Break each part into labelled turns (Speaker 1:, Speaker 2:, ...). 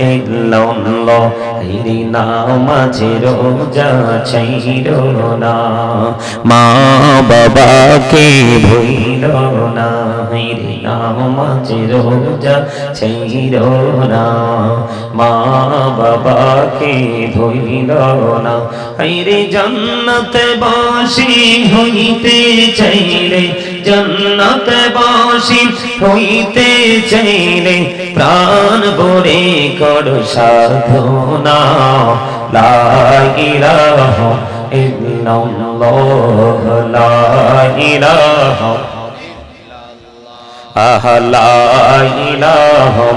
Speaker 1: ইল্লাল্লাহ এই নামাজে রোজা ছাইরো না। মা বাবাকে ভুলো না রে নামাজে রোজা ছাইরো না। মা বাবাকে ভুলো না রে জান্নাতে বাসি হইতে চাইরে জন্নতে বাসি হইতে চাইলে প্রাণ ভরে কর সাধনা। লা ইলাহা ইল্লাল্লাহ, লা ইলাহা আহ, লা ইলাহা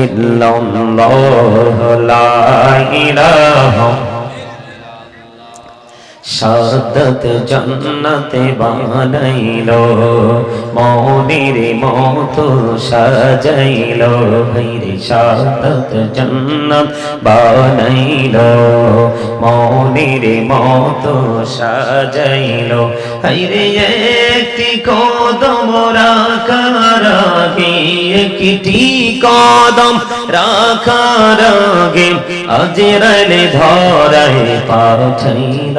Speaker 1: ইল্লাল্লাহ, লা ইলাহা সাদত জন্নতে বানাইল মৌনির মত সাজাইল ভৈরে সাদত জন্নত বানাইল মৌনির মত সাজাইল। হাইরে একটি কদম রাখার আগে, একটি কদম রাখার আগে, আজরাইলে ধরায় পাঠাইল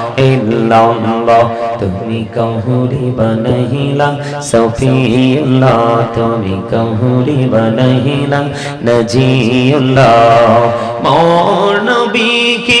Speaker 1: ইল্লাল্লাহ তুমি কহুরি বনহিলা সফিউল্লাহ তুমি কহুরি বনহিলা নজিউল্লাহ মোর নবীকে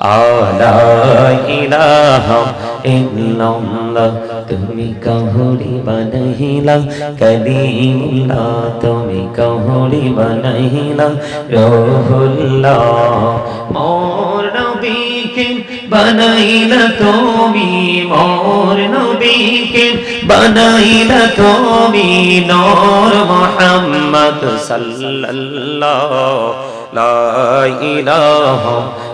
Speaker 1: আলা ইলাহা ইল্লাল্লাহ, তুমি কহুরি বানাইলা, কলিমুল্লাহ, তুমি কহুরি বানাইলা, রহুল্লাহ, মোর নবীকে বানাইলা তুমি, মোর নবীকে বানাইলা তুমি, নূর মুহাম্মদ সাল্লাল্লাহু লা ইলাহা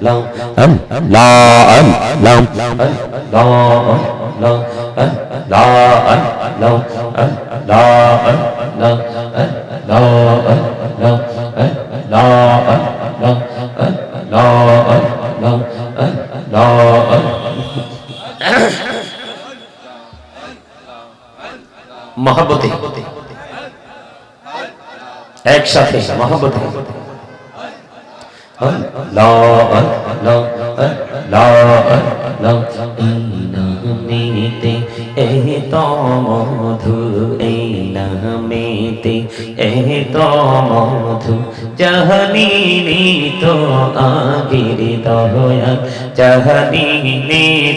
Speaker 1: لم لا أن لم لا أن لم لا أن لم لا أن لم لا أن لم لا أن لم لا أن لم لا أن محبتي ایک ساتھ ইনামিতে এহ তো মধু এই নামেতে তো মধু জাহানি তো আগের দয়া জাহানি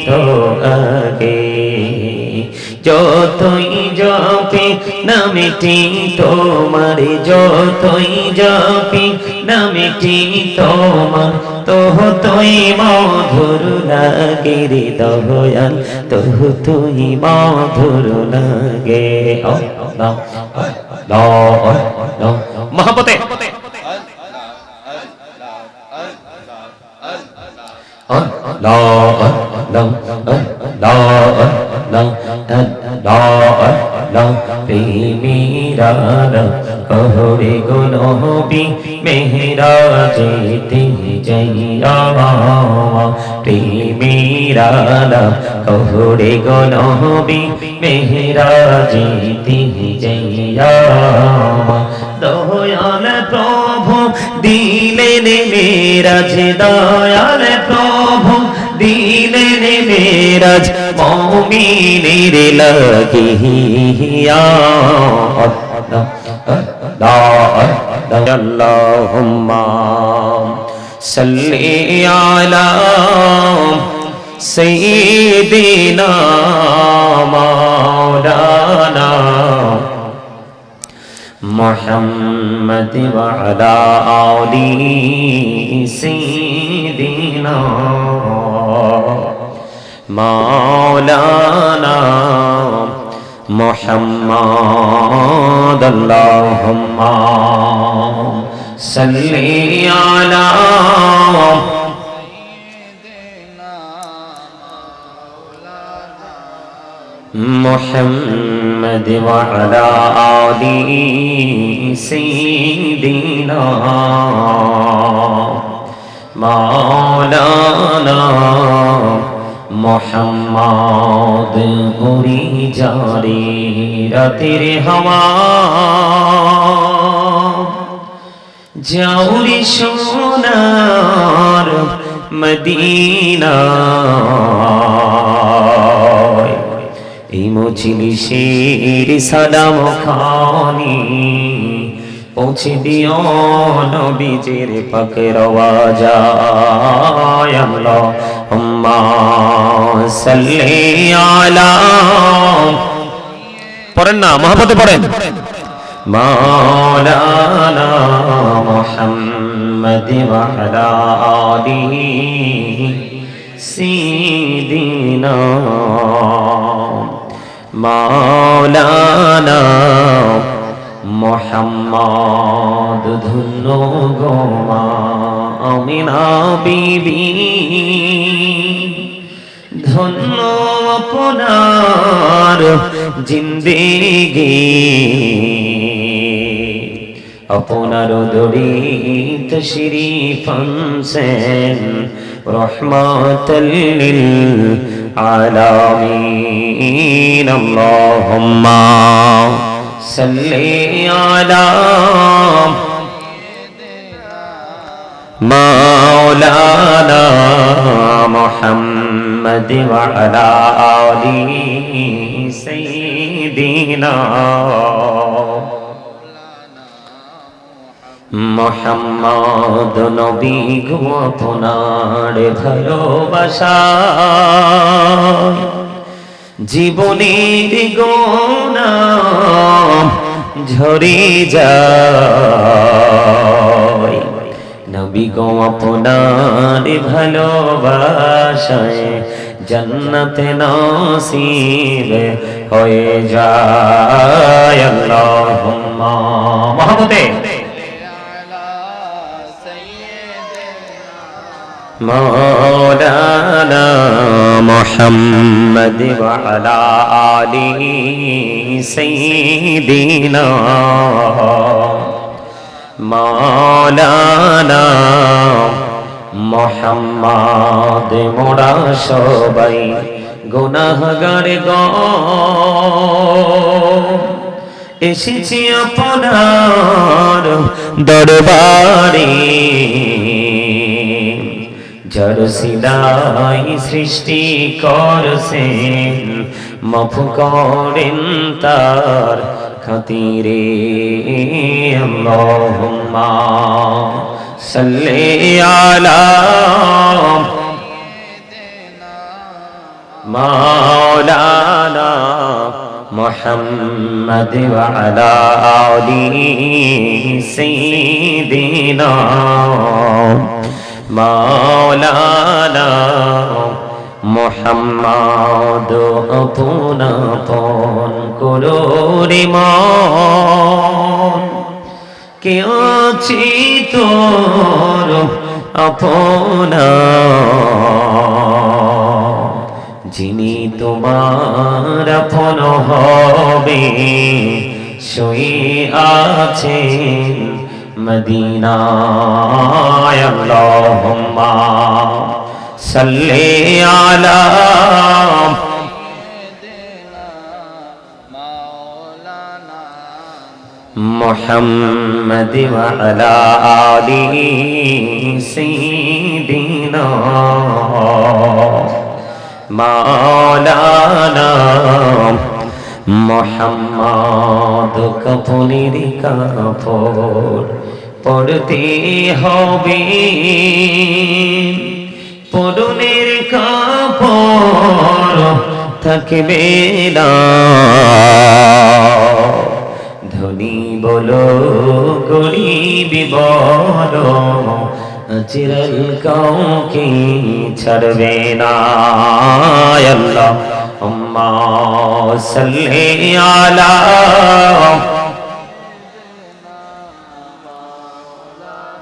Speaker 1: তো আগে যতই জপে নামেটি তোমার, যতই জপে নামেটি তোমার তোহ তুই মধুর লাগে রে দয়াল তোহ তুই মধুর লাগে। মহাপতে। লা লা লা প্রেমীরা কহরে গুনবি মেহরা যেতে যাইয়া প্রেমীরা কহরে গুনবি মেহরা যেতে যাইয়া দয়াল প্রভু দিলেন মেরাজ দয়াল প্রভু দিলেন মেরাজ মমিনের লাগিয়া اللهم صل على سيدنا مولانا محمد وعلى آل سيدنا مولانا محمد اللهم صل على محمد وعلى آل سيدنا মাওলানা মোহাম্মদ উড়ি যারে রাতের হাওয়া। যাওরি সোনার মদিনা। এই শির সাদা খানি। পৌঁছে দিও নবীজের পাকের আওয়াজায় আল্লাহুম্মা সাল্লি আলা পড়েন না মহাপতে পড়েন। মাওলানা মুহাম্মদ ওয়া আলা সিদিনা মাওলানা মোহাম্মদ ধন্য গোমা আমিনা বিবি। ধন্য আপনার জিন্দেগি। আপনার দরিত শরীফ আনসেন রহমাতাল্লিল আলামিন। আল্লাহুম্মা সাল্লি আলা مولانا محمد وعلى آله سيدنا মোহাম্মদ নবী গো আপনার ভালোবাসা জীবনের গোনা ঝরে যায়। নবী গো আপনার ভালোবাসায় জন্নতে নসিব হয়ে যায়। আল্লাহুম্মা। মহব্বতে مولانا محمد وعلى آله سيدنا مولانا মোহাম্মদ মোরা সবাই গুনাহগার গ এসেছি আপনার দরবারে জড় সিলাই সৃষ্টি করছেন মফ করেন তার খাতিরে আল্লাহুম্মা সাল্লি আলা مولانا محمد وعلى آله سيدنا মোহাম্মদ আপন করো রে কে আছি তোর যিনি তোমার আপন হবে শুয়ে আছেন মদিনায় আল্লাহুম্মা সাল্লি আলা محمد وعلى آله سيدنا مولانا মোহাম্মদ কফনের কাপড় পড়তে হবে। পরনের কাপড় থাকবে না। ধনী বলো, গরিব বলো চিরল কাউকে ছাড়বে না। আল্লাহ, আম্মা সাল্লি আলা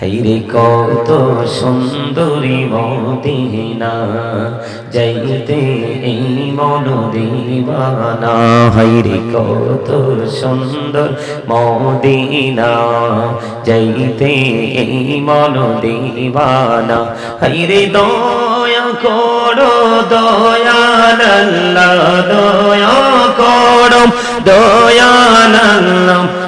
Speaker 1: হাইরে কত সুন্দরী মদিনা, যাইতে এই মন দিবানা হাইরে কত সুন্দর মদিনা, যাইতে এই মন দিবানা হাইরে দয়া করো, দয়াল দয়া করো, দয়াল আল্লাহ।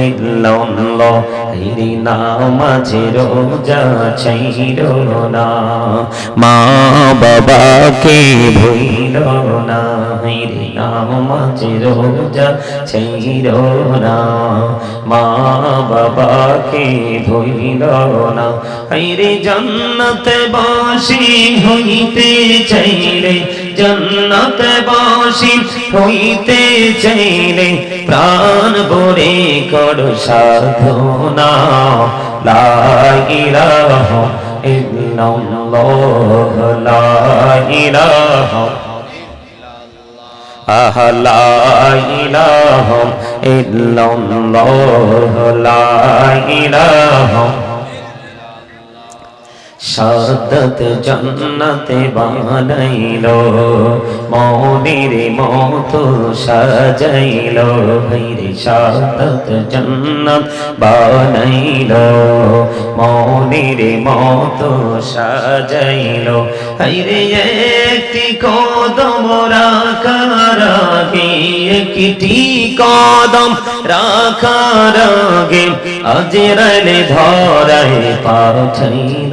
Speaker 1: ইল্লাল্লাহ তেরি নামাজে রোজা ছাইরো না। মা বাবাকে ভুলো না তেরি নামাজে রোজা ছাইরো না। মা বাবাকে ভুলো না তেরি জান্নাতে বাসি হইতে চাইরে জান্নাতে বাসি হইতে চাইলে প্রাণ ভরে কর সাধনা। লা ইলাহা ইল্লাল্লাহ, লা ইলাহা আহ, লা ইল্লাল্লাহ, লা ইলাহা সাদত জন্নতে বানাইল মৌনির মত সাজাইল, ভাইরে সাদত জন্নত বানাইল মৌনির মত সাজাইল। হাইরে একটি কদম রাখার একটি কদম রাখার আগে আজরাইলে ধরায় পাঠাইল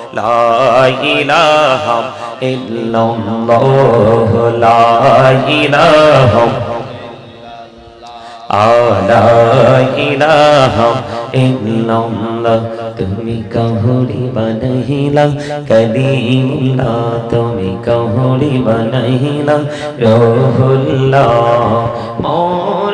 Speaker 1: লা ইলাহা ইল্লাল্লাহ লা ইলাহা আলা ইলাহা ইল্লাল্লাহ, তুমি কহরি বানাইলা, কলিমুল্লাহ, তুমি কহরি বানাইলা, রহুল্লাহ, মোর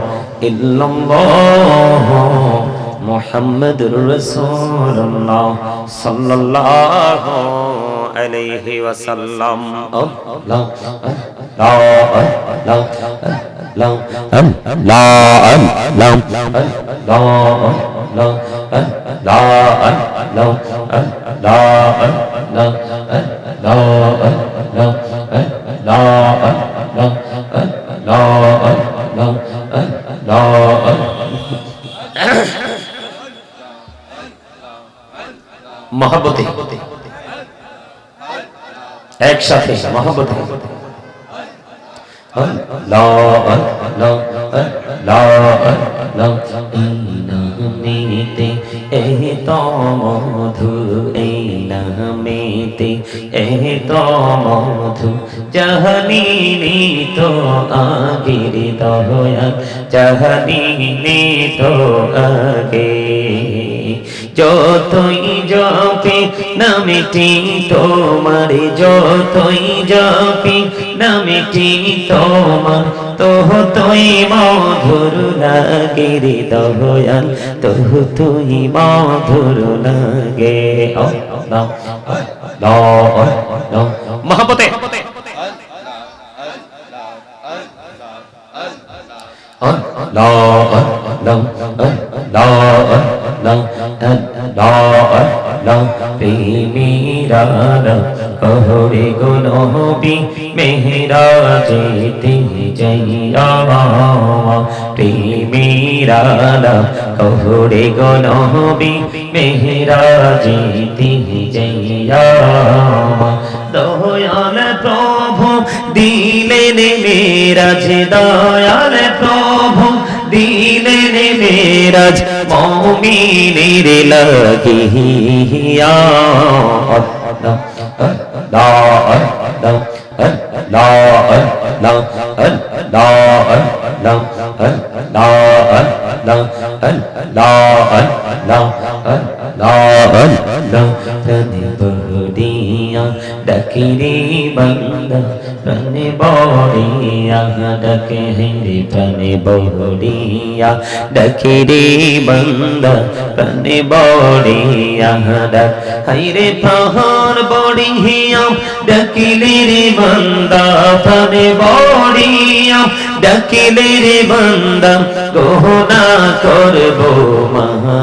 Speaker 1: ইল্লাল্লাহ মুহাম্মাদুর রাসূলুল্লাহ সাল্লাল্লাহু আলাইহি ওয়াসাল্লাম। আল্লাহ আল্লাহ আল্লাহ আল্লাহ আল্লাহ আল্লাহ মহাবতে একসাথে মহাবতে নামেতে এই তো মধু, এই নামেতে এই তো মধু জাহানি তো আগের দয়া জাহানি তো আগে। যতই জপে নামেটি তোমার, যতই জপে নামেটি তোমার তোহ তুই মধুর লাগে রে দয়াল তোহ তুই মধুর লাগে। মহাপতে। কহরে গুনবি মেহরা যেতে যাইয়া প্রেমীরা কহরে গুনবি মেহরা যেতে যাইয়া দয়াল প্রভু দিলেন মেরাজ দয়াল প্রভু দিলেন মেরাজ মমিনের লাগিয়া Allah Allah Allah Allah Allah Allah ডাকিরে বন্দা প্রাণে বড়িয়া ডাকে হেরে প্রাণে বড়িয়া ডাকিরে বন্দা প্রাণে বড়িয়া ডাক হাইরে প্রহর বড়িয়া ডাকিলে রে বন্দা প্রাণে বড়িয়া ডাকিলে রে বন্দা গহনা করব মহা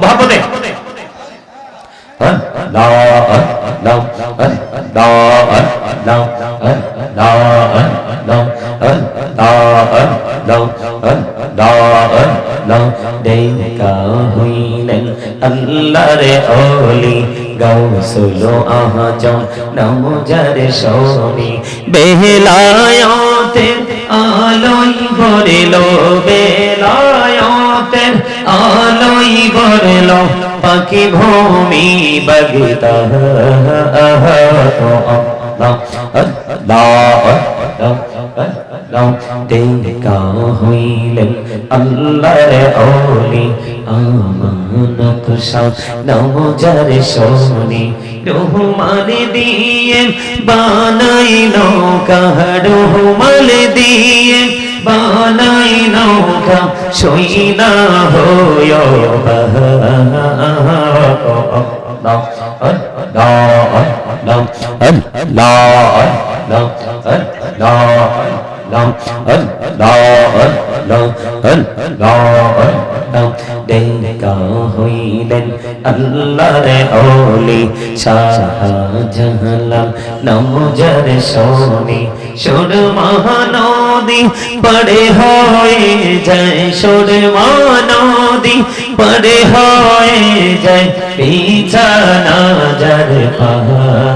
Speaker 1: মহাপদে দেখা হইলেন আল্লাহরে অলি গৌসুলো আহজম নমজারে সৌমি বেলায়তের আলোই ভরিল বেলায়তের আলোই ভরিল পাখি ভূমি বগিতা। দেখা হইলেন আল্লাহর অলি আমানত সব নমজার সোনি রহমান দিয়ে বানাই নৌকা রহমান দিয়ে বানাই নৌকা সইনা হয় দেখা হইলেন আল্লাহর ওলি শাহজাহান নমজার সোনি সুর মহানদী পড়ে হয়ে যায় সুর মহানদী পড়ে হয়ে যায় বিছানা যার পাহাড়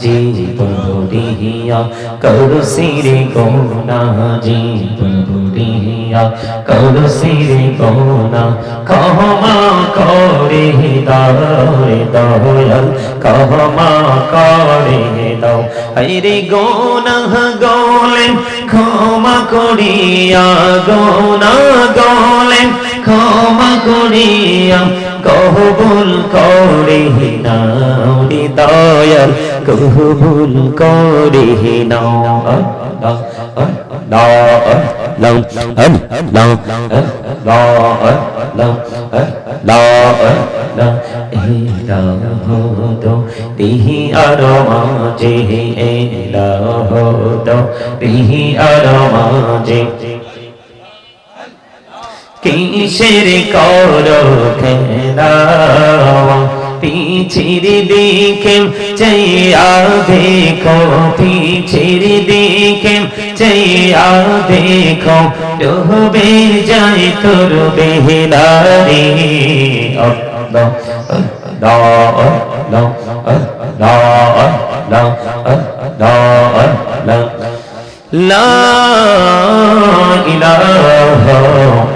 Speaker 1: জীবন বুড়িয়া করু সিরে গোনা জীবন বুড়িয়া করু সিরে গোনা কহমা করে দায় দয়াল কহমা করে দাও আইরে গোনা গোলে ক্ষমা করিয়া গোনা গোলে ক্ষমা করিয়া কবুল করে নাও দয়াল কবুল করে নাও তিহি আর মাঝে এলাহ তিহি আর মাঝে কিসের কর খেলা? পিছির দিকে চৈয়া দেখো পিছির দিকে চৈয়া দেখো ডুবে যাই তোর বেহলারি। লা ইলাহা